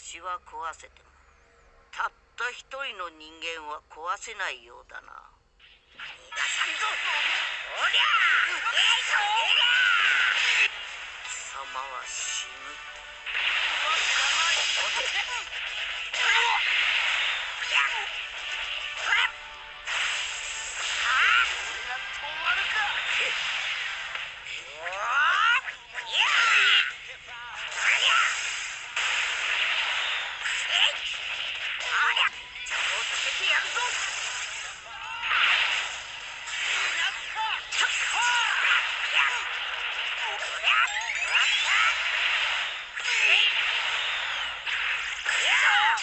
星は壊せてもたった一人の人間は壊せないようだな。逃がさんぞおりゃ貴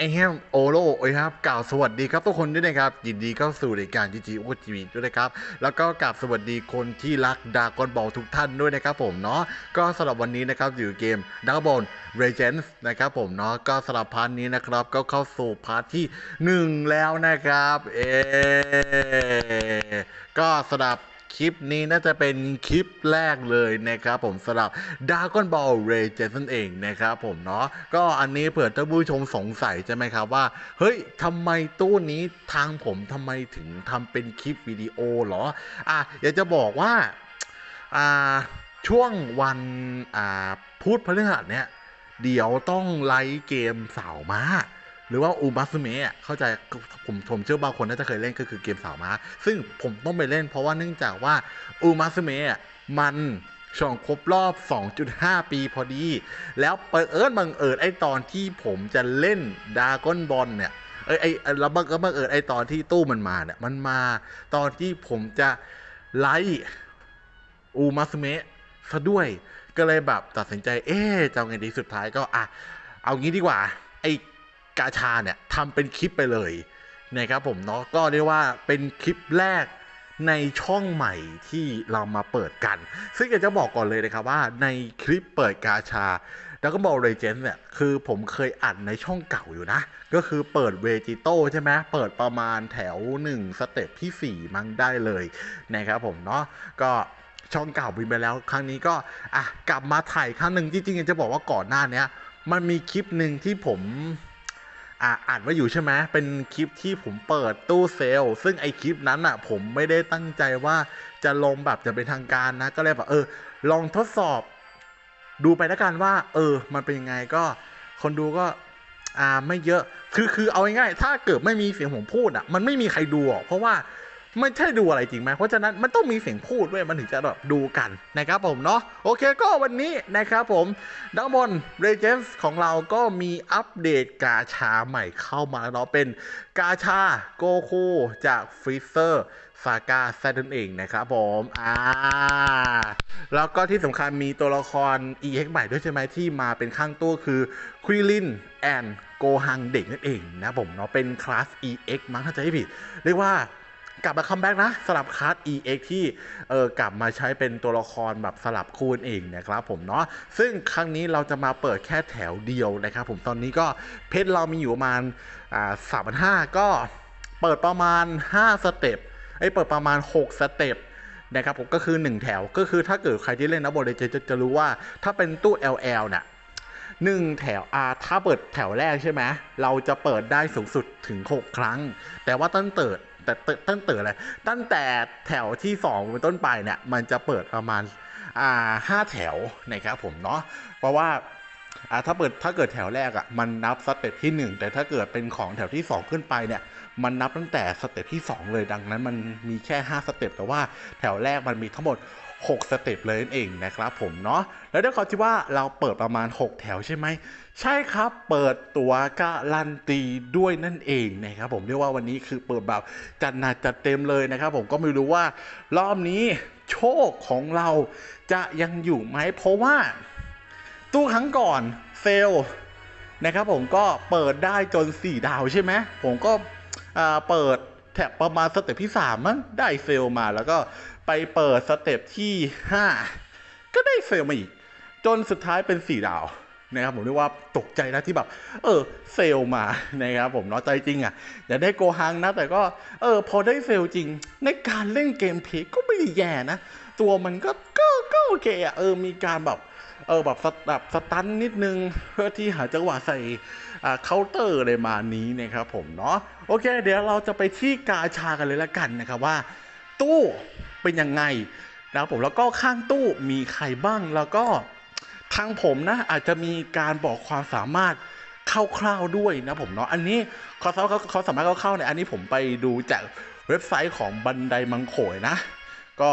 ไอแฮมโอโลโอยครับกล่าวสวัสดีครับทุกคนด้วยนะครับยินดีเข้าสู่รายการจีจีโอทีวีด้วยนะครับแล้วก็กล่าวสวัสดีคนที่รักดากอนบอลทุกท่านด้วยนะครับผมเนาะก็สำหรับวันนี้นะครับอยู่เกมดากอนบอลเรเจนส์นะครับผมเนาะก็สำหรับพาร์ทนี้นะครับก็เข้าสู่พาร์ทที่ 1 แล้วนะครับเอก็สำหรับ คลิปนี้น่าจะเป็นคลิปแรกเลยนะครับผมสำหรับ Dragon Ball Regen นั่นเองนะครับผมเนาะก็อันนี้เผื่อท่านผู้ชมสงสัยใช่ไหมครับว่า เฮ้ยทำไมตู้นี้ทางผมทำไมถึงทำเป็นคลิปวิดีโอเหรออะอยากจะบอกว่าอ่าช่วงวันอ่าพูดพฤหัสเนี่ยเดี๋ยวต้องไลฟ์เกมสาวม้า หรือว่าอูมัสเมะเข้าใจผมผมเชื่อบางคนน่าจะเคยเล่นก็คือเกมสาวม้าซึ่งผมต้องไปเล่นเพราะว่าเนื่องจากว่าอูมัสเมะมันช่วงครบรอบ 2.5 ปีพอดี แล้วเปิดเอิญบังเอิญไอตอนที่ผมจะเล่นดากอนบอลเนี่ยเอยไอไอ้แล้วบังเอิญบังเอิญไอตอนที่ตู้มันมาเนี่ยมันมาตอนที่ผมจะไลฟ์อูมัสเมะซะด้วย ก็เลยแบบตัดสินใจ เอ๊จะเอาไงดีสุดท้ายก็อะ เอางี้ดีกว่า ไอ กาชาเนี่ยทำเป็นคลิปไปเลยนะครับผมเนาะก็เรียกว่าเป็นคลิปแรกในช่องใหม่ที่เรามาเปิดกัน ซึ่งอยากจะบอกก่อนเลยนะครับว่าในคลิปเปิดกาชา แล้วก็บอกเรเจนเนี่ยคือผมเคยอัดในช่องเก่าอยู่นะ ก็คือเปิดเวจิโต้ใช่ไหมเปิดประมาณแถว 1 สเต็ปที่ 4 มั้งได้เลยนะครับผมเนาะก็ช่องเก่าบินไปแล้ว ครั้งนี้ก็อะกลับมาถ่ายครั้งหนึ่งจริงๆอยากจะบอกว่าก่อนหน้าเนี้ยมันมีคลิปหนึ่งที่ผม อ่าอ่านว่าอยู่ใช่ไหมเป็นคลิปที่ผมเปิดตู้เซลล์ซึ่งไอคลิปนั้นอะ ผมไม่ได้ตั้งใจว่าจะลงแบบจะเป็นทางการนะ ก็เลยแบบเออ ลองทดสอบ ดูไปแล้วกันว่า เออ มันเป็นยังไงก็ คนดูก็ อ่าไม่เยอะ คือคือเอาง่ายๆถ้าเกิดไม่มีเสียงผมพูดอะ มันไม่มีใครดูเพราะว่า ไม่ใช่ดูอะไรจริงไหมเพราะฉะนั้นมันต้องมีเสียงพูดด้วยมันถึงจะแบบดูกันนะครับผมเนาะโอเคก็วันนี้นะครับผมดังบนเรเจนส์ของเราก็มีอัปเดตกาชาใหม่เข้ามาแล้วเนาะเป็นกาชาโกคูจากฟรีเซอร์ซากาแซดนเองนะครับผมอ่าแล้วก็ที่สำคัญมีตัวละคร EX ใหม่ด้วยใช่ไหมที่มาเป็นข้างตัวคือควิลินแอนโกฮังเด็กนั่นเองนะผมเนาะเป็นคลาส EX มั้งถ้าจะไม่ผิด เรียกว่า กลับมาคัมแบ็กนะสลับคลาส EX ที่เออกลับมาใช้เป็นตัวละครแบบสลับคู่นั่นเองนะครับผมเนาะซึ่งครั้งนี้เราจะมาเปิดแค่แถวเดียวนะครับผมตอนนี้ก็เพชรเรามีอยู่ประมาณอ่าสามพันห้าก็เปิดประมาณ 5 สเต็ปไอ้เปิดประมาณ 6 สเต็ปนะครับผมก็คือ 1 แถวก็คือถ้าเกิดใครที่เล่นนะบอลเลยจะจะจะรู้ว่าถ้าเป็นตู้ LL เนี่ยหนึ่งแถวอ่าถ้าเปิดแถวแรกใช่ไหมเราจะเปิดได้สูงสุดถึง 6 ครั้ง แต่ว่าตั้งเติด แต่ตั้งเติดอะไรตั้งแต่แถวที่2เป็นต้นไปเนี่ยมันจะเปิดประมาณอ่าห้าแถวนะครับผมเนาะเพราะว่าอ่าถ้าเปิดถ้าเกิดแถวแรกอะ่ะมันนับสเต็ปที่ 1 แต่ถ้าเกิดเป็นของแถวที่ 2 ขึ้นไปเนี่ยมันนับตั้งแต่สเต็ปที่ 2 เลยดังนั้นมันมีแค่ 5 สเต็ปแต่ว่าแถวแรกมันมีทั้งหมด 6 สเต็ปเลยนั่นเองนะครับผมเนาะแล้วด้วยความที่ว่าเราเปิดประมาณ 6 แถวใช่ไหม ใช่ครับเปิดตัวการันตีด้วยนั่นเองนะครับผมเรียกว่าวันนี้คือเปิดแบบจัดหนักจัดเต็มเลยนะครับ ผมก็ไม่รู้ว่ารอบนี้โชคของเราจะยังอยู่ไหมเพราะว่า ตู้ครั้งก่อนเฟลนะครับผมก็เปิดได้จน 4 ดาวใช่ไหมผมก็เปิดแถบประมาณสเต็ปที่ 3 มั้งได้เฟลมาแล้วก็ไปเปิดสเต็ปที่ 5 ก็ได้เฟลมาอีก จนสุดท้ายเป็น 4 ดาว นะครับผมเรียกว่าตกใจนะที่แบบ เออเฟลมานะครับผมเนาะใจจริงอะอยากได้โกฮังนะ แต่ก็เออพอได้เฟลจริง ในการเล่นเกมเพลย์ก็ไม่ได้แย่นะ ตัวมันก็ก็ก็โอเคอะเออมีการแบบเออแบบสตแบบสตันนิดนึงเพื่อที่หาจังหวะใส่อ่าเคาน์เตอร์อะไรมานี้นะครับผมเนาะโอเค เดี๋ยวเราจะไปที่กาชากันเลยละกันนะครับว่า ตู้เป็นยังไงนะครับผมแล้วก็ข้างตู้มีใครบ้างแล้วก็ ทางผมนะอาจจะมีการบอกความสามารถคร่าวๆด้วยนะผมเนาะอันนี้เขาเขาเขาสามารถเข้าๆเนี่ยอันนี้ผมไปดูจากเว็บไซต์ของบันไดมังโขยนะ ก็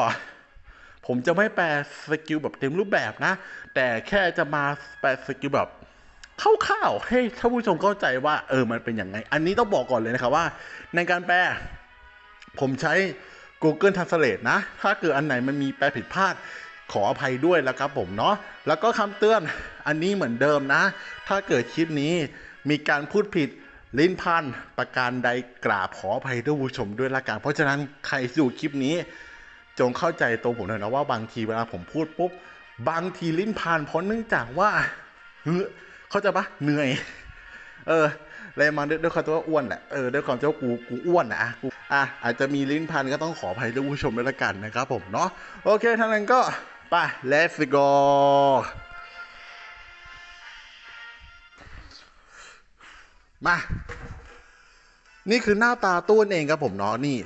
ผมจะไม่แปลสกิลแบบเต็มรูปแบบนะ แต่แค่จะมาแปลสกิลแบบคร่าวๆให้ท่านผู้ชมเข้าใจว่าเออมันเป็นอย่างไง อันนี้ต้องบอกก่อนเลยนะครับว่า ในการแปล ผมใช้ Google Translate นะ ถ้าเกิดอันไหนมันมีแปลผิดพลาด ขออภัยด้วยแล้วครับผมเนาะแล้วก็คำเตือนอันนี้เหมือนเดิมนะ ถ้าเกิดคลิปนี้มีการพูดผิดลิ้นพันประการใดกราบขออภัยท่านผู้ชมด้วยละกันเพราะฉะนั้นใครดูคลิปนี้ จงเข้าใจตัวผมหน่อยนะว่าบางทีเวลาผมพูดปุ๊บบางทีลิ้นพันเพราะเนื่องจากว่าเฮ้ยเข้าใจปะเหนื่อย เออเลยมาด้วยด้วยความที่ว่าอ้วนแหละเออด้วยความที่ว่ากูกูอ้วนนะอะกูอะอาจจะมีลิ้นพันก็ต้องขออภัยท่านผู้ชมด้วยละกันนะครับผมเนาะโอเคท่านั้นก็ ไป let's go มา นี่คือหน้าตาตู้นเองครับผมเนาะนี่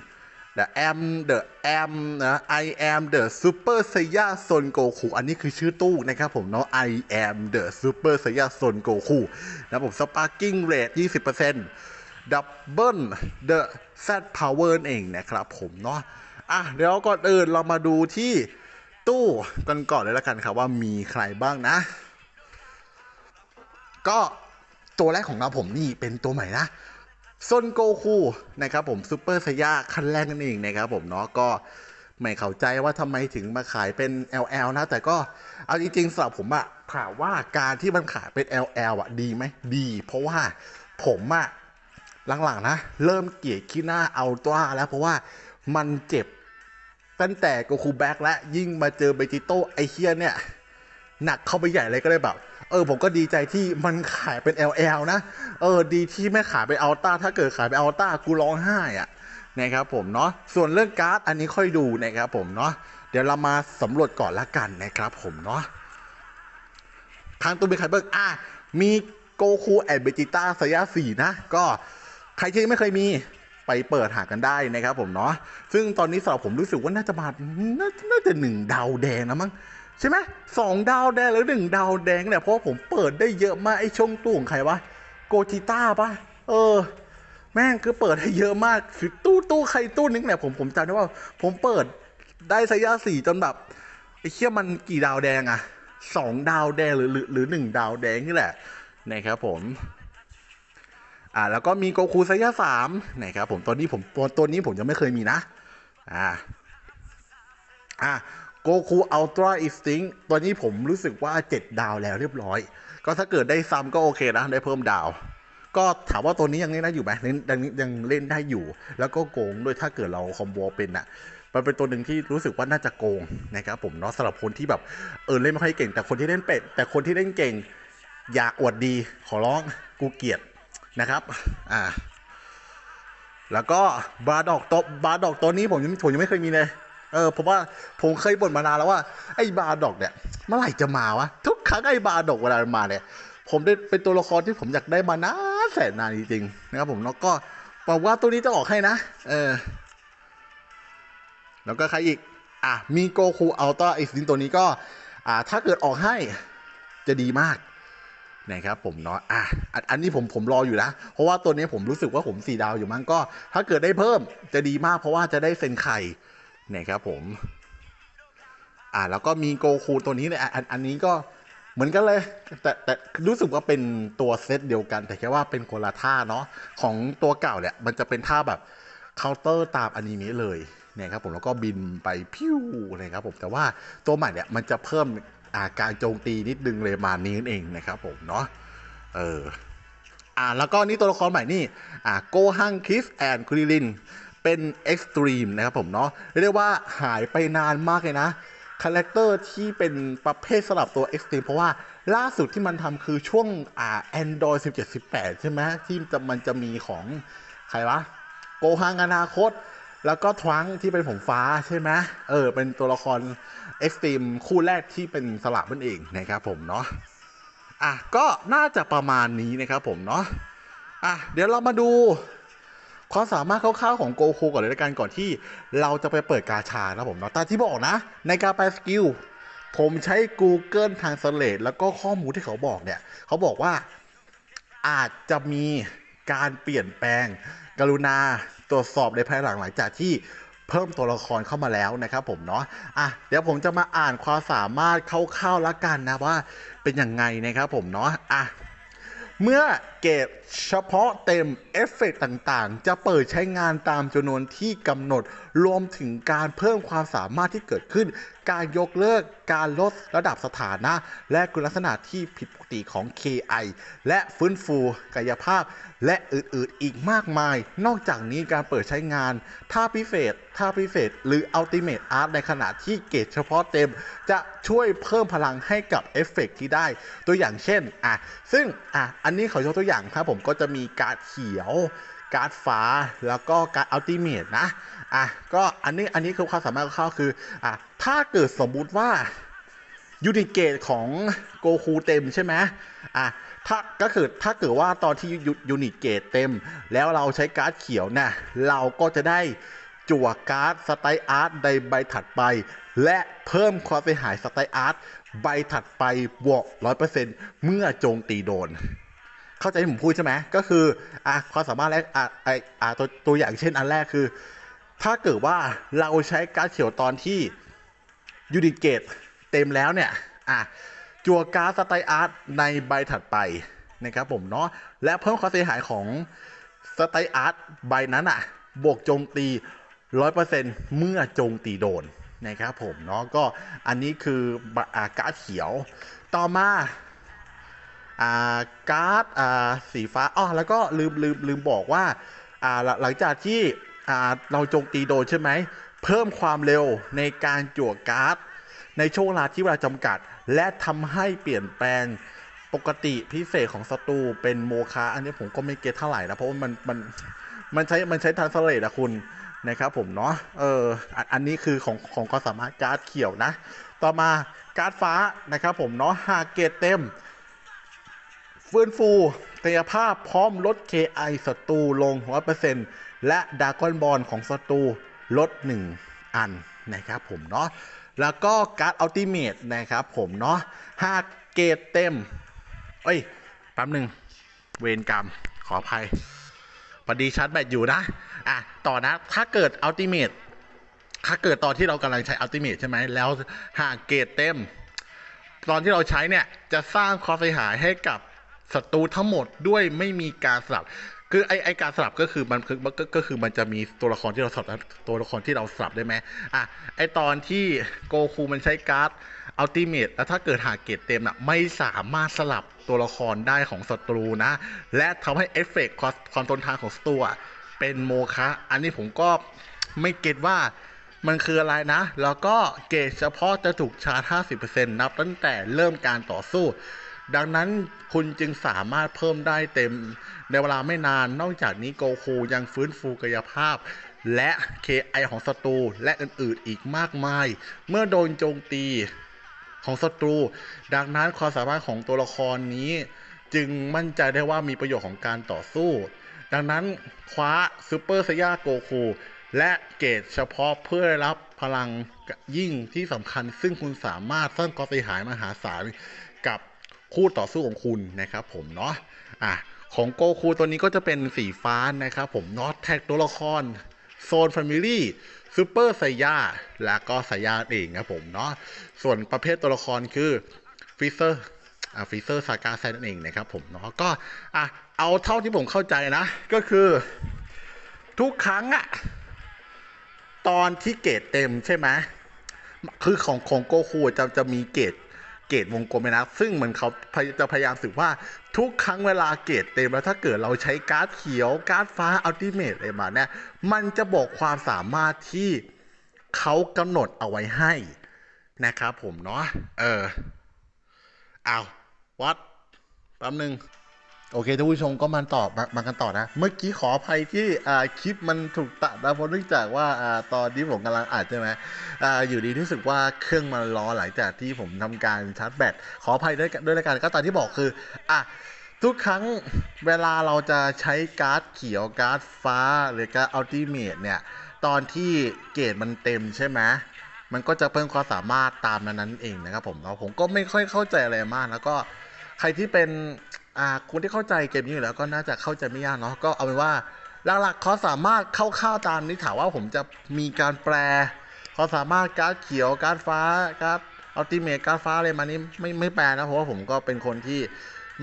The am the am นะ I am the super saiya son goku อันนี้คือชื่อตู้นะครับผมเนาะ I am the super saiya son goku นะผม sparking rate 20% double the z power เองนะครับผมเนาะอะเดี๋ยวก่อนอื่นเรามาดูที่ ตู้กันก่อนเลยละกันครับว่ามีใครบ้างนะ ก็ตัวแรกของเราผมนี่เป็นตัวใหม่นะซนโกคูนะครับผมซูเปอร์ไซยาคันแรกนั่นเองนะครับผมเนาะก็ไม่เข้าใจว่าทำไมถึงมาขายเป็น LL นะ แต่ก็เอาจริงๆสำหรับผมอะถามว่าการที่มันขายเป็น LL อะดีไหมดี เพราะว่าผมอะหลังๆนะ เริ่มเกลียดขี้หน้าเอาตัวแล้ว เพราะว่ามันเจ็บ ตั้งแต่โกคูแบ็กและยิ่งมาเจอเบจิโต้ไอเฮียเนี่ยหนักเข้าไปใหญ่เลยก็เลยแบบ เออผมก็ดีใจที่มันขายเป็น LL นะ เออดีที่ไม่ขายเป็นอัลต้าถ้าเกิดขายเป็นอัลต้ากูร้องไห้อะนะครับผมเนาะส่วนเรื่องการ์ดอันนี้ค่อยดูนะครับผมเนาะเดี๋ยวเรามาสำรวจก่อนละกันนะครับผมเนาะทางตัวมีใครเบิกอะมีโกคูแอนเบจิต้าสยาสีนะ ก็ใครที่ไม่เคยมี ไปเปิดหากันได้นะครับผมเนาะซึ่งตอนนี้สำหรับผมรู้สึกว่าน่าจะมาน่าน่าจะหนึ่งดาวแดงนะมั้งใช่ไหมสองดาวแดงหรือหนึ่งดาวแดงเนี่ยเพราะผมเปิดได้เยอะมากไอ้ช่วงตู้ของใครวะโกจิต้าปะเออ แม่งคือเปิดได้เยอะมากคือตู้ตู้ใครตู้นึงเนี่ยผมผมจำได้ว่า ผมเปิดได้สยาสี่จนแบบไอ้เชี่ยมันกี่ดาวแดงอะสองดาวแดงหรือหรือหรือหนึ่งดาวแดงนี่แหละนะครับผม อ่าแล้วก็มีโกคูไซยาสามนะครับผมตัวนี้ผมตัวตัวนี้ผมยังไม่เคยมีนะอ่าอะโกคูอัลตร้าอิสติงตัวนี้ผมรู้สึกว่า 7 ดาวแล้วเรียบร้อย ก็ถ้าเกิดได้ซ้ำก็โอเคนะได้เพิ่มดาว ก็ถามว่าตัวนี้ยังเล่นได้อยู่ไหมเล่ยังยังเล่นได้อยู่ แล้วก็โกงด้วยถ้าเกิดเราคอมโบเป็นอะมันเป็นตัวหนึ่งที่รู้สึกว่าน่าจะโกงนะครับผมเนาะสำหรับคนที่แบบเออเล่นไม่ค่อยเก่ง แต่คนที่เล่นเป็ดแต่คนที่เล่นเก่ง อยากอวดดีขอร้องกูเกลียด นะครับอ่าแล้วก็บาดอกตบบาดอกตัวนี้ผมยังผมยังไม่เคยมีเลยเออผมว่าผมเคยบ่นมานานแล้วว่าไอ้บาดอกเนี่ยเมื่อไหร่จะมาวะทุกครั้งไอ้บาดอกเวลามันมาเนี่ย ผมได้เป็นตัวละครที่ผมอยากได้มานานแสนนานจริงๆนะครับผมแล้วก็บอกว่าตัวนี้จะออกให้นะ เออ แล้วก็ใครอีก อะมีโกคูอัลต้าไอซินตัวนี้ก็ อ่า ถ้าเกิดออกให้จะดีมาก นะครับผมเนาะอะอันนี้ผมผมรออยู่นะ เพราะว่าตัวนี้ผมรู้สึกว่าผมสี่ดาวอยู่มั้งก็ ถ้าเกิดได้เพิ่มจะดีมากเพราะว่าจะได้เซ็นไข่นะครับผมอ่าแล้วก็มีโกคูตัวนี้เนี่ยอะอันอันนี้ก็เหมือนกันเลย แต่แต่รู้สึกว่าเป็นตัวเซตเดียวกัน แต่แค่ว่าเป็นคนละท่าเนาะของตัวเก่าเนี่ยมันจะเป็นท่าแบบเคาน์เตอร์ตามอนิเมะเลยเนี่ยครับผมแล้วก็บินไปพิ้วนะครับผมแต่ว่าตัวใหม่เนี่ยมันจะเพิ่มาการโจมตีนิดนึงเลยมานี้นั่นเองนะครับผมเนาะเอออ่าแล้วก็นี่ตัวละครใหม่นี่อ่าโกฮังคิสแอนคุริลินเป็นเอ็กซ์ตรีมนะครับผมเนาะเรียกว่าหายไปนานมากเลยนะคาแรคเตอร์ที่เป็นประเภทสลับตัวเอ็กซ์ตรีมเพราะว่าล่าสุดที่มันทำคือช่วงอ่า Android 17 18 ใช่ไหมที่จะมันจะมีของใครวะโกฮังอนาคต แล้วก็ทวังที่เป็นผมฟ้าใช่ไหมเออเป็นตัวละคร เอ็กซ์ตรีมคู่แรกที่เป็นสลับนั่นเองนะครับผมเนาะอะก็น่าจะประมาณนี้นะครับผมเนาะอะเดี๋ยวเรามาดูความสามารถคร่าวๆของโกคูก่อนเลยละกันก่อนที่เราจะไปเปิดกาชานะผมเนาะแต่ที่บอกนะ ในการแปสกิลผมใช้ Google Translate แล้วก็ข้อมูลที่เขาบอกเนี่ย เขาบอกว่าอาจจะมีการเปลี่ยนแปลง กรุณาตรวจสอบในภายหลังหลังจากที่ เพิ่มตัวละครเข้ามาแล้วนะครับผมเนาะอะเดี๋ยวผมจะมาอ่านความสามารถคร่าวๆแล้วกันนะว่าเป็นยังไงนะครับผมเนาะอะเมื่อ เกรดเฉพาะเต็มเอฟเฟกต์ต่างๆ จะเปิดใช้งานตามจำนวนที่กำหนด รวมถึงการเพิ่มความสามารถที่เกิดขึ้น การยกเลิกการลดระดับสถานะ และคุณลักษณะที่ผิดปกติของ KI และฟื้นฟูกายภาพ และอื่นๆอีกมากมาย นอกจากนี้การเปิดใช้งานท่าพิเศษท่าพิเศษ หรือ Ultimate Art ในขณะที่เกรดเฉพาะเต็ม จะช่วยเพิ่มพลังให้กับเอฟเฟกต์ที่ได้ ตัวอย่างเช่นอะซึ่งอะอันนี้ขายกตัวอย่างครับผมก็จะมีการ์ดเขียว การ์ดฟ้า แล้วก็การ์ดอัลติเมทนะ อะ ก็อันนี้อันนี้คือความสามารถคร่าคือ อะ ถ้าเกิดสมมุติว่ายูนิตเกตของโกคูเต็มใช่ไหมอะ ถ้าก็คือถ้าเกิดว่าตอนที่ยูนิตเกตเต็ม แล้วเราใช้การ์ดเขียวนี่ยเราก็จะได้จั่วการ์ดสไตล์อาร์ตในใบถัดไป และเพิ่มความเสียหายสไตล์อาร์ตใบถัดไปบวก100%เมื่อโจมตีโดน เข้าใจที่ผมพูดใช่ไหมก็คืออะความสามารถแรกอะไออะตัวตัวอย่างเช่นอันแรกคือ ถ้าเกิดว่าเราใช้การเขียวตอนที่ยูนิตเกตเต็มแล้วเนี่ยอะจัวการ์สไตล์อาร์ตในใบถัดไปนะครับผมเนาะและเพิ่มความเสียหายของสไตล์อาร์ตใบนั้นอะ บวกโจมตี 100%เมื่อโจมตีโดนนะครับผมเนาะก็อันนี้คืออาการเขียวต่อมา อ่าการ์ดอ่าสีฟ้าอ๋อแล้วก็ลืมลืมลืมบอกว่าอ่าหลังจากที่อ่าเราโจมตีโดนใช่ไหม เพิ่มความเร็วในการจั่วการ์ดในช่วงเวลาที่เวลาจำกัด และทำให้เปลี่ยนแปลงปกติพิเศษของศัตรูเป็นโมฆะอันนี้ผมก็ไม่เก็ตเท่าไหร่นะ เพราะว่ามันมันมันใช้มันใช้ทันสเลตอะคุณนะครับผมเนาะเอออันอันนี้คือของของความสามารถการ์ดเขียวนะ ต่อมาการ์ดฟ้านะครับผมเนาะหากเกรดเต็ม ฟื้นฟูกายภาพพร้อมลด KI ศัตรูลง 100%และดากอนบอลของศัตรูลด 1 อันนะครับผมเนาะแล้วก็การ์ดอัลติเมทนะครับผมเนาะหากเกรดเต็ม เอ้ยแป๊บหนึ่งเวรกรรมขออภัยพอดีชาร์จแบตอยู่นะ อะ ต่อนะ ถ้าเกิดอัลติเมทถ้าเกิดตอนที่เรากำลังใช้อัลติเมทใช่ไหม แล้วหากเกรดเต็ม ตอนที่เราใช้เนี่ย จะสร้างความเสียหายให้กับ ศัตรูทั้งหมดด้วยไม่มีการสลับ คือไอไอการสลับก็คือมันคือมันก็ก็คือมันจะมีตัวละครที่เราสลับตัวละครที่เราสลับได้ไหมอะไอตอนที่โกคูมันใช้การ์ดอัลติเมทแล้วถ้าเกิดหากเกรดเต็มอะไม่สามารถสลับตัวละครได้ของศัตรูนะ และทำให้เอฟเฟกต์ความความทนทานของศัตรูอะเป็นโมฆะอันนี้ผมก็ไม่เก็ตว่ามันคืออะไรนะ แล้วก็เกรดเฉพาะจะถูกชาร์จ 50%นับตั้งแต่เริ่มการต่อสู้ ดังนั้นคุณจึงสามารถเพิ่มได้เต็มในเวลาไม่นาน นอกจากนี้โกคูยังฟื้นฟูกายภาพ และ KI ของศัตรูและอื่นๆอีกมากมาย เมื่อโดนโจมตีของศัตรู ดังนั้นความสามารถของตัวละครนี้ จึงมั่นใจได้ว่ามีประโยชน์ของการต่อสู้ ดังนั้นคว้าซูเปอร์ไซย่าโกคูและเกรดเฉพาะเพื่อได้รับพลังยิ่งที่สำคัญ ซึ่งคุณสามารถสร้างความเสียหายมหาศาลกับ คู่ต่อสู้ของคุณนะครับผมเนาะอะของโกคูตัวนี้ก็จะเป็นสีฟ้านะครับผมเนาะแท็กตัวละครโซนแฟมิลี่ซูเปอร์ไซยาและก็ไซยาเองครับผมเนาะส่วนประเภทตัวละครคือฟิเซอร์อ่าฟิเซอร์ซากาไซนันเองนะครับผมเนาะก็อะเอาเท่าที่ผมเข้าใจนะ ก็คือทุกครั้งอะตอนที่เกรดเต็มใช่ไหมคือของของโกคูจะจะมีเกรด เกตวงกลมไปนะซึ่งเหมือนเขาจะพยายามสืบว่าทุกครั้งเวลาเกตเต็มแล้วถ้าเกิดเราใช้การ์ดเขียวการ์ดฟ้าอัลติเมทอะไรมาเนี่ยมันจะบอกความสามารถที่เขากำหนดเอาไว้ให้นะครับผมเนาะเออเอาวัดแป๊บนึง โอเคท่านผู้ชมก็มาต่อมามากันต่อนะ เมื่อกี้ขออภัยที่อ่าคลิปมันถูกตัดนะเพราะเนื่องจากว่าอ่าตอนที่ผมกำลังอัดใช่ไหมอ่าอยู่ดีรู้สึกว่าเครื่องมันร้อนหลังจากที่ผมทำการชาร์จแบตขออภัยด้วยด้วยละกันก็ตามที่บอกคืออะทุกครั้งเวลาเราจะใช้การ์ดเขียวการ์ดฟ้าหรือการ์ดอัลติเมทเนี่ยตอนที่เกรดมันเต็มใช่ไหมมันก็จะเพิ่มความสามารถตามนั้นนั้นเองนะครับผมแล้วผมก็ไม่ค่อยเข้าใจอะไรมากแล้วก็ใครที่เป็น อ่าคนที่เข้าใจเกมนี้อยู่แล้วก็น่าจะเข้าใจไม่ยากเนาะก็เอาเป็นว่าหลักๆเขาสามารถเข้าๆตามนี้ถามว่าผมจะมีการแปลเขาสามารถการ์ดเขียวการ์ดฟ้าการ์ดอัลติเมทการ์ดฟ้าอะไรมานี้ไม่ไม่แปลนะเพราะว่าผมก็เป็นคนที่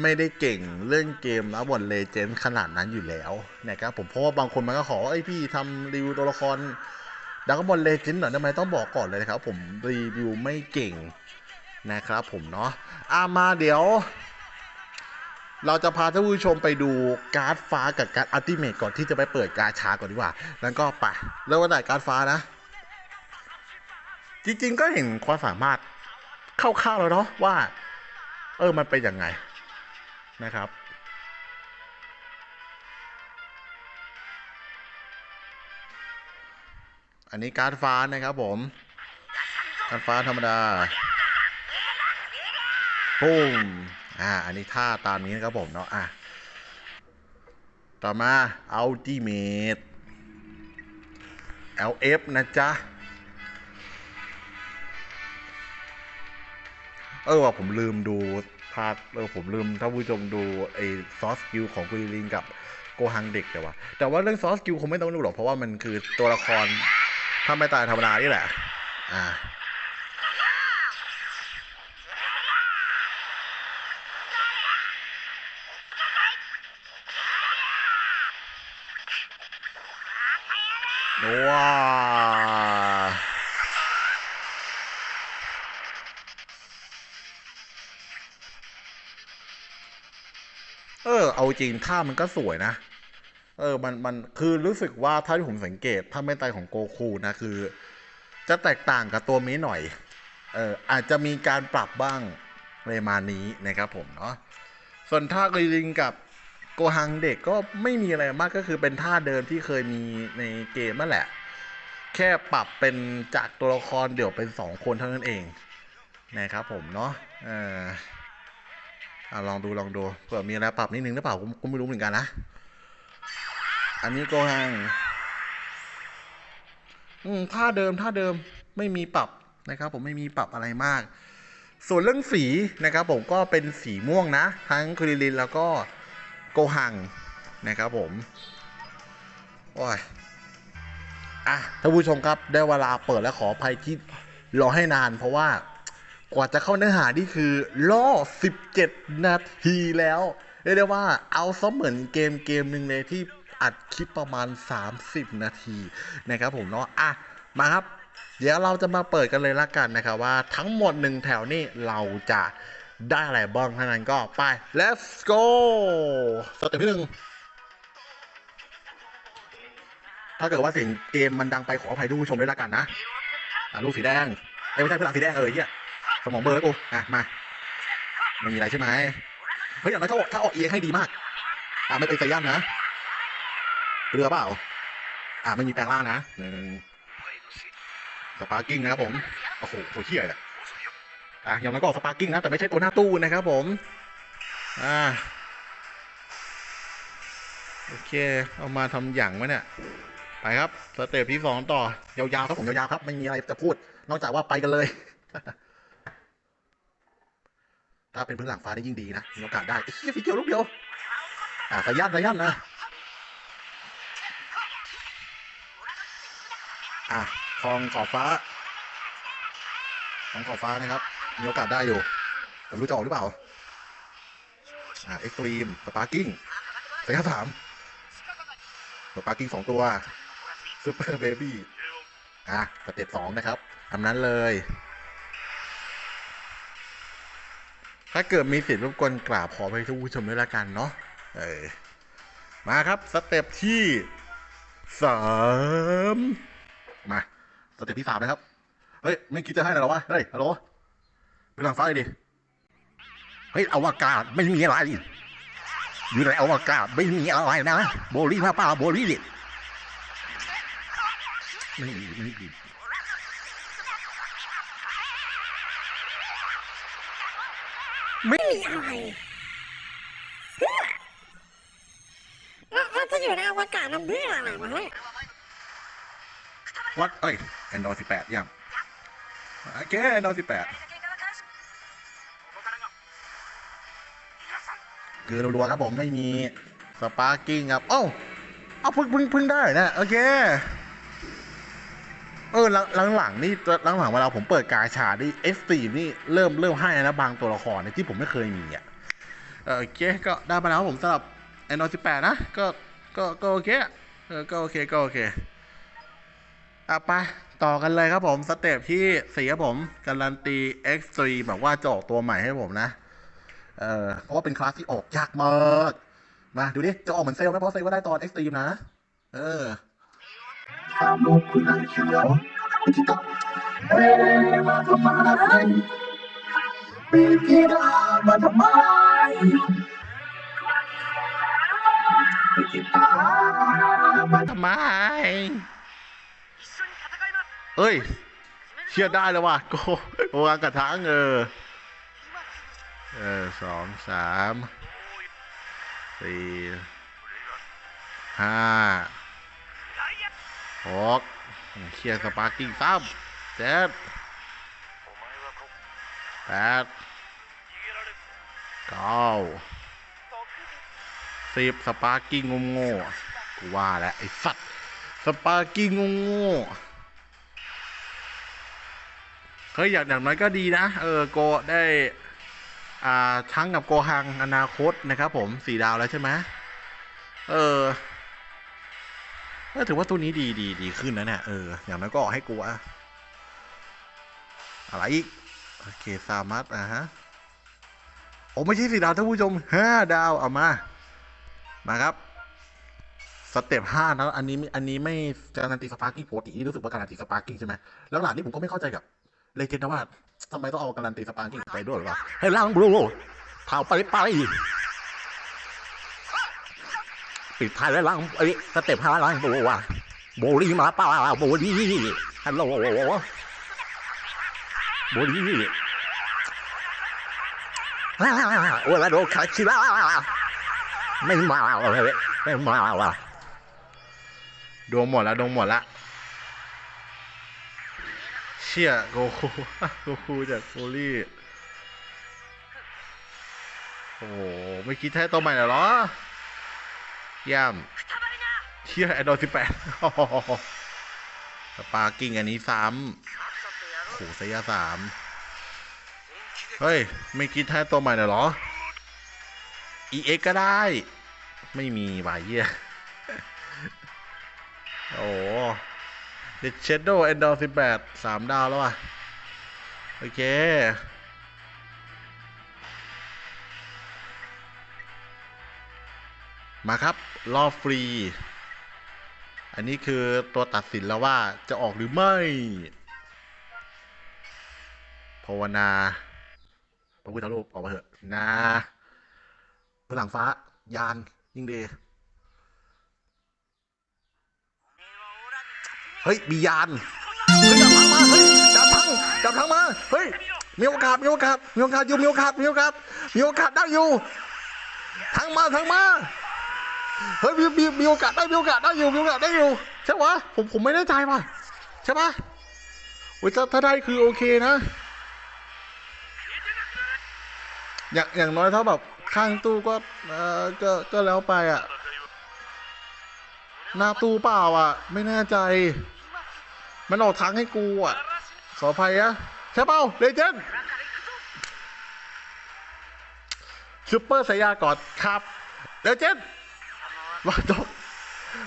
ไม่ได้เก่งเรื่องเกมแล้วบนเลเจนด์ขนาดนั้นอยู่แล้วนะครับผมเพราะว่าบางคนมันก็ขอไอพี่ทำรีวิวตัวละครดักบอลเลเจนด์หน่อยทำไมต้องบอกก่อนเลยนะครับผมรีวิวไม่เก่งนะครับผมเนาะอามาเดี๋ยว เราจะพาท่านผู้ชมไปดูการ์ดฟ้ากับการ์ดอัลติเมทก่อนที่จะไปเปิดกาชาก่อนดีกว่า แล้วก็ไปเริ่มวันไหนการ์ดฟ้านะ จริงๆก็เห็นความสามารถคร่าวๆแล้วเนาะว่า เออมันเป็นยังไงนะครับอันนี้การ์ดฟ้านะครับผม การ์ดฟ้าธรรมดาปุ้ม อ่า อันนี้ท่าตามนี้นะครับผมเนาะอะต่อมา Ultimate LF นะจ๊ะ เออว่าผมลืมดูพาร์ทเออผมลืมถ้าผู้ชมดูไอ้ซอสกิลของกุลิลิงกับโกฮังเด็กแต่ว่า แต่ว่าเรื่องซอสกิลคงไม่ต้องดูหรอกเพราะว่ามันคือตัวละครถ้าไม่ตายธรรมดานี่แหละ อ่า ว้าเออ เอาจริงท่ามันก็สวยนะ เออ มัน มัน คือรู้สึกว่าถ้าที่ผมสังเกต ถ้าไม่ตายของโกคูนะ คือ จะแตกต่างกับตัวนี้หน่อย เออ อาจจะมีการปรับบ้างในมานี้นะครับผมเนาะ ส่วนท่ากรีลิงกับ โกฮังเด็กก็ไม่มีอะไรมากก็คือเป็นท่าเดิมที่เคยมีในเกมนั่นแหละ แค่ปรับเป็นจากตัวละครเดี่ยวเป็นสองคนเท่านั้นเองนะครับผมเนาะเอออะลองดูลองดูเผื่อมีอะไรปรับนิดนึงหรือเปล่าผมก็ไม่รู้เหมือนกันนะ อันนี้โกฮังอืมท่าเดิมท่าเดิมไม่มีปรับนะครับ ผมไม่มีปรับอะไรมาก ส่วนเรื่องสีนะครับ ผมก็เป็นสีม่วงนะ ทั้งคุริลินแล้วก็ กฮังนะครับผมโอ้ยอะท่านผู้ชมครับได้เวลาเปิดแล้วขออภัยที่รอให้นานเพราะว่ากว่าจะเข้าเนื้อหานี่คือล่อ 17 นาทีแล้วเรียกได้ว่าเอาซะเหมือนเกมเกมหนึ่งเลยที่อัดคลิปประมาณ 30 นาทีนะครับผมเนาะอะมาครับ เดี๋ยวเราจะมาเปิดกันเลยละกันนะครับว่าทั้งหมดหนึ่งแถวนี่เราจะ ได้อะไรบ้างเท่านั้นก็ไป let's go สเต็ปที่หนึ่งถ้าเกิดว่าเสียงเกมมันดังไปขออภัยทุกผู้ชมด้วยละกันนะลูกสีแดงเอ้ไม่ใช่เพื่อนสีแดงเออเหี้ยสมองเบอร์กูอะมาไม่มีอะไรใช่ไหมเฮ้ยอย่างไรถ้าออกถ้าออกเอียงให้ดีมากอะไม่เป็นไซย่านนะเรือเปล่า อะไม่มีแปลงร่างนะหนึ่งสปาร์กิ้งนะครับผม โอ้โหโหเที่ยเลย อะอย่างนั้นก็ออกสปาร์กิ้งนะแต่ไม่ใช่ตัวหน้าตู้นะครับผมอ่าโอเค เอามาทำอย่างวะเนี่ย ไปครับสเตปที่สองต่อยาวๆครับผมยาวๆครับ ไม่มีอะไรจะพูด นอกจากว่าไปกันเลย ถ้าเป็นพื้นหลังฟ้าได้ยิ่งดีนะ มีโอกาสได้ไอ้เหี้ยฟีเกียวลูกเดียว อ่าสายันสายันนะ อะทองขอบฟ้า ทองขอบฟ้านะครับ มีโอกาสได้อยู่ แต่รู้จะออกหรือเปล่า อ่าเอ็กซ์ตรีมสปาร์กิ้งระยะสามสปาร์กิ้งสองตัวซูเปอร์เบบี้อะสเต็ปสองนะครับทำนั้นเลย ถ้าเกิดมีสิทธิ์รบกวนกราบขอไปทุกผู้ชมด้วยละกันเนาะเออมาครับสเต็ปที่สามมา สเต็ปที่สามนะครับ เฮ้ย ไม่คิดจะให้หน่อยเหรอวะ เฮ้ย ฮัลโหลไปทางฟ้าเลยดิ เฮ้ย อวกาศไม่มีอะไร อยู่ในอวกาศไม่มีอะไรนะ โบลี่มาเปล่าโบลี่ดิไม่มีไม่มีไม่มีอะไรเพื่อแล้วแล้วจะอยู่ในอวกาศนำเพื่ออะไรวะเนี่ยวัดเอ้ยแอนดรอยสิบแปดยัง โอเคแอนดรอยสิบแปดคือรัวๆครับผมไม่มีสปาร์กิ้งครับเอ้าเอาเพึ่งเพึ่งเพึ่งได้นะโอเคเออหลังหลังหลังนี่หลังหลังเวลาผมเปิดกาชาที่เอสตีนี่เริ่มเริ่มให้นะบางตัวละครเนี่ยที่ผมไม่เคยมีอะเออโอเคก็ได้มาแล้วครับผมสำหรับแอนดรอยสิบแปดนะก็ก็ก็โอเคอะเออก็โอเคก็โอเค อะไปต่อกันเลยครับผมสเต็ปที่สี่ครับผมการันตี X3 แบบว่าจะออกตัวใหม่ให้ผมนะ เออเพราะว่าเป็นคลาสที่ออกยากมากมาดูดิจะออกเหมือนเซลไหมเพราะเซลก็ได้ตอน X3 นะ เออกซ์ตรีมาทำไม เอ้ย เชื่อได้แล้วว่ะโกโกวางกระถางเออ เออสองสามสี่ห้าหกเคลียร์สปาร์กิ้งซ้ำเจ็ดแปดเก้าสิบสปาร์กิ้งงงกูว่าแล้วไอ้สัตว์สปาร์กิ้งงง ฮ้ยอย่างอย่างน้อยก็ดีนะ เออโกได้อ่าทั้งกับโกฮังอนาคตนะครับผมสี่ดาวแล้วใช่ไหมเออก็ถือว่าตัวนี้ดีดีดีขึ้นนะเนี่ยเอออย่างน้อยก็ออกให้กูอะอะไรอีก โอเคซามัสอะฮะโอ้ไม่ใช่สี่ดาวท่านผู้ชมห้าดาวเอามา มาครับสเต็ปห้านะอันนี้ม่อันนี้ไม่การันตีสปาร์กิ้งปกตินี่รู้สึกว่าการันตีสปาร์กิ้งใช่ไหมแล้วหลังนี้ผมก็ไม่เข้าใจกับ เลเจนนะว่าทำไมต้องเอาการันตีสปาร์กิ้งไปด้วยหรอวะให้ล่างบลูเผาไปไปปิดท้ายแล้วล่างไอ้ยสเต็ปห้าล่างบลูว่ะโบลี่มาเปล่าโบลี่ฮัลโหลโบลี่โอ้ยแล้วโดนคาชิล่าไม่มาเลยไม่มาว่ะดวงหมดแล้วดวงหมดละ เชี่ยโกคูโกคูจากโฟลี่ โอ้โหไม่คิดแท้ตัวใหม่เหรอเย่ำเชี่ยไอดอลสิบแปดสปากิ้งอันนี้ซ้ำโหเซียสามเฮ้ย ไม่คิดแท้ตัวใหม่เหรอ EX ก็ได้ ไม่มีว่ะเหี้ยโอ้ เดชเชดโดเอนดอร์สิบแปดสามดาวแล้วอะ โอเค มาครับ รอบฟรี อันนี้คือตัวตัดสินแล้วว่าจะออกหรือไม่ ภาวนาพระพุทธรูปออกมาเถอะนะพลังฟ้ายานยิ่งดี เฮ้ยมียานเฮ้ยดับพังมาเฮ้ยดับพังดับพังมาเฮ้ยมีโอกาสมีโอกาสมีโอกาสอยู่มีโอกาสมีโอกาสมีโอกาสได้อยู่ทังมาทังมาเฮ้ยมีมีมีโอกาสได้มีโอกาสได้อยู่มีโอกาสได้อยู่ใช่ปะผมผมไม่แน่ใจว่ะใช่ปะโอ้ยถ้าถ้าได้คือโอเคนะ อย่างอย่างน้อยถ้าแบบข้างตู้ก็เออก็ก็แล้วไปอะ หน้าตู้เปล่าอะ ไม่แน่ใจ มันออกทางให้กูอะ ขออภัยอะใช่เปล่าเลเจนด์ซูเปอร์สายากอดครับเลเจนด์มาจบ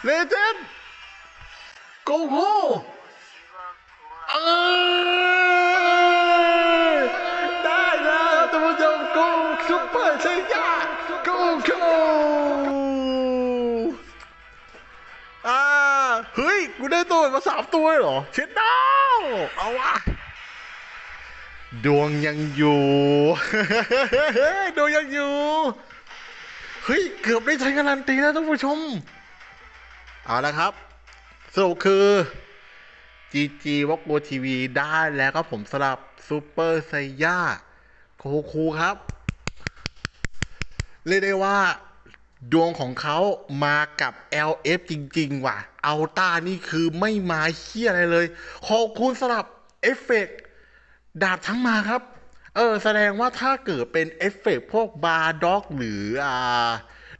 เลเจนด์โกโก้เออ ดมาสามตัวเหรอเช็ดดาวเอาวะดวงยังอยู่ ดวงยังอยู่ เฮ้ย เกือบได้ใช้การันตีแล้วท่านผู้ชม เอาละครับสรุปคือจีจีวอกโกทีวีได้แล้วก็ผมสลับซูเปอร์ไซย่าโคคูครับ เรียกได้ว่า ดวงของเขามากับ LF จริง ๆ ว่ะอัลต้านี่คือไม่มาเฮี้ยอะไรเลย ขอบคุณสลับเอฟเฟกต์ดาบทั้งมาครับ เออ แสดงว่าถ้าเกิดเป็นเอฟเฟกต์พวกบาร์ด็อกหรืออ่า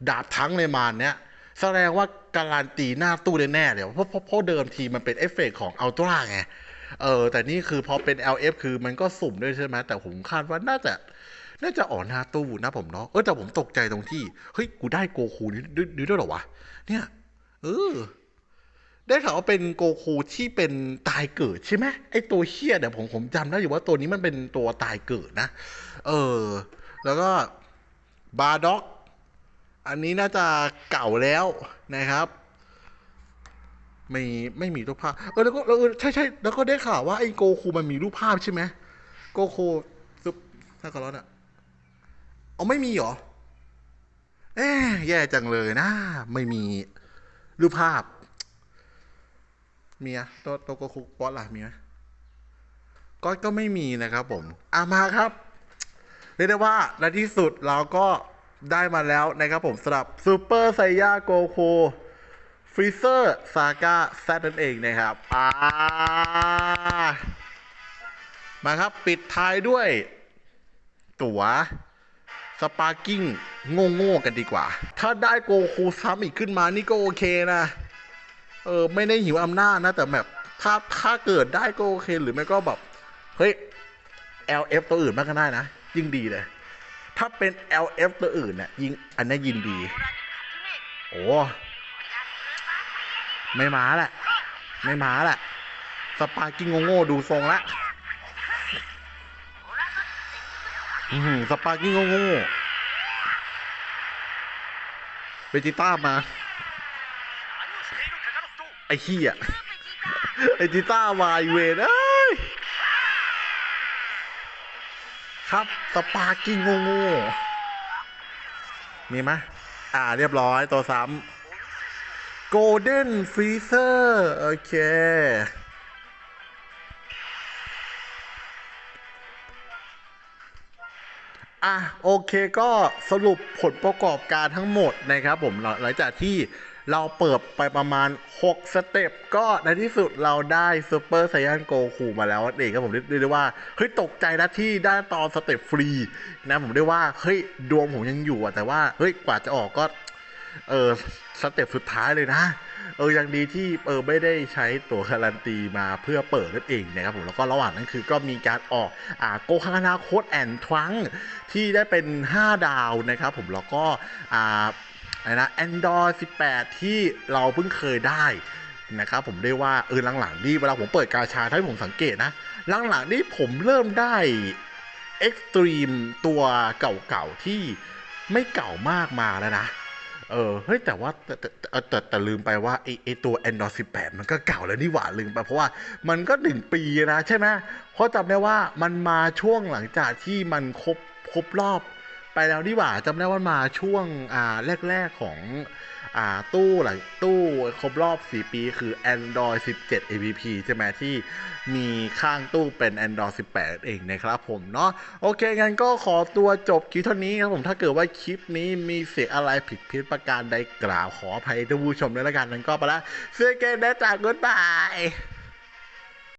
ดาบทั้งเลยมาเนี้ย แสดงว่าการันตีหน้าตู้แน่ๆเลยเพราะเพราะเพราะเดิมทีมันเป็นเอฟเฟกต์ของอัลตร้าไงเออแต่นี่คือพอเป็น LF คือมันก็สุ่มด้วยใช่ไหมแต่ผมคาดว่าน่าจะ น่าจะอ่อนหน้าตู้นะผมเนาะเออแต่ผมตกใจตรงที่เฮ้ยกูได้โกคูนี่ด้วยด้วยด้วยหรอวะเนี่ยเออได้ข่าวว่าเป็นโกคูที่เป็นตายเกิดใช่ไหมไอตัวเฮียเดี๋ยวผมผมจำได้อยู่ว่าตัวนี้มันเป็นตัวตายเกิดนะ เออ แล้วก็บาร์ด็อก อันนี้น่าจะเก่าแล้วนะครับ ไม่ไม่มีรูปภาพ เออแล้วก็แล้วเออใช่ใช่แล้วก็ได้ข่าวว่าไอโกคูมันมีรูปภาพใช่ไหมโกคูซุปถ้าก็ร้อนอะ เอาไม่มีเหรอ เอ๊แย่จังเลยนะ ไม่มีรูปภาพ มีอะตัวตัวโกคูบอสล่ะมีไหมก็ก็ไม่มีนะครับผมอะมาครับ เรียกได้ว่าในที่สุดเราก็ได้มาแล้วนะครับผมสำหรับซูเปอร์ไซย่าโกโคฟรีเซอร์ซาก้าแซดนั่นเองนะครับอ่ามาครับ ปิดท้ายด้วย ตั๋ว สปาร์กิ้งโง่ๆกันดีกว่า ถ้าได้โกคูซ้ำอีกขึ้นมานี่ก็โอเคนะ เออไม่ได้หิวอำนาจนะ แต่แบบถ้าถ้าเกิดได้ก็โอเค หรือไม่ก็แบบ เฮ้ย LF ตัวอื่นมากก็ได้นะ ยิ่งดีเลย ถ้าเป็น LF ตัวอื่นเนี่ยยิ่งอันนี้ยินดี โอ้ไม่มาแหละ ไม่มาแหละ สปาร์กิ้งโง่ๆดูทรงละ อือหือสปาร์กิ้งโง่เวจิต้ามา ไอ้ขี้อะไอ้จิต้าวายเวนเอ้ยครับสปาร์กิ้งโง่มีไหมอ่าเรียบร้อยตัวซ้ำโกลเด้นฟรีเซอร์ โอเค อะโอเคก็สรุปผลประกอบการทั้งหมดนะครับผมหลังจากที่เราเปิดไปประมาณ 6 สเต็ปก็ในที่สุดเราได้ซูเปอร์ไซยันโกคูมาแล้วเองครับผมเรียกได้ว่าเฮ้ยตกใจนะที่ได้ตอนสเต็ปฟรีนะผมได้ว่าเฮ้ยดวงผมยังอยู่อะแต่ว่าเฮ้ยกว่าจะออกก็เออสเต็ปสุดท้ายเลยนะ เออยังดีที่เออไม่ได้ใช้ตั๋วการันตีมาเพื่อเปิดนั่นเองนะครับผมแล้วก็ระหว่างนั้นคือก็มีการออกอ่าโกคังนาโคดแอนทวังที่ได้เป็น 5 ดาวนะครับผมแล้วก็อ่าอะไรนะ Android 18 ที่เราเพิ่งเคยได้นะครับผมได้ว่าเออหลังๆนี่เวลาผมเปิดกาชาถ้าผมสังเกตนะ หลังๆนี่ผมเริ่มได้เอ็กซ์ตรีมตัวเก่าๆที่ไม่เก่ามากมาแล้วนะ เออเฮ้ยแต่ว่าแต่แต่แต่แต่ลืมไปว่าไอไอตัว Android 18 มันก็เก่าแล้วนี่หว่าลืมไป เพราะว่ามันก็หนึ่งปีนะใช่ไหมเพราะจำได้ว่ามันมาช่วงหลังจากที่มันครบครบรอบ ไปแล้วนี่หว่าจำได้ว่ามาช่วงอ่าแรก ๆของ อ่าตู้หลังตู้ครบรอบ 4 ปีคือ Android 17 APP ใช่ไหมที่มีข้างตู้เป็น Android 18 เองนะครับผมเนาะโอเค งั้นก็ขอตัวจบคลิปเท่านี้ครับผมถ้าเกิดว่าคลิปนี้มีเสียงอะไรผิดพิษประการใดกล่าวขออภัยท่านผู้ชมด้วยละกันนั้นก็ไปละเสื้อเกมได้จากกุ๊ดบาย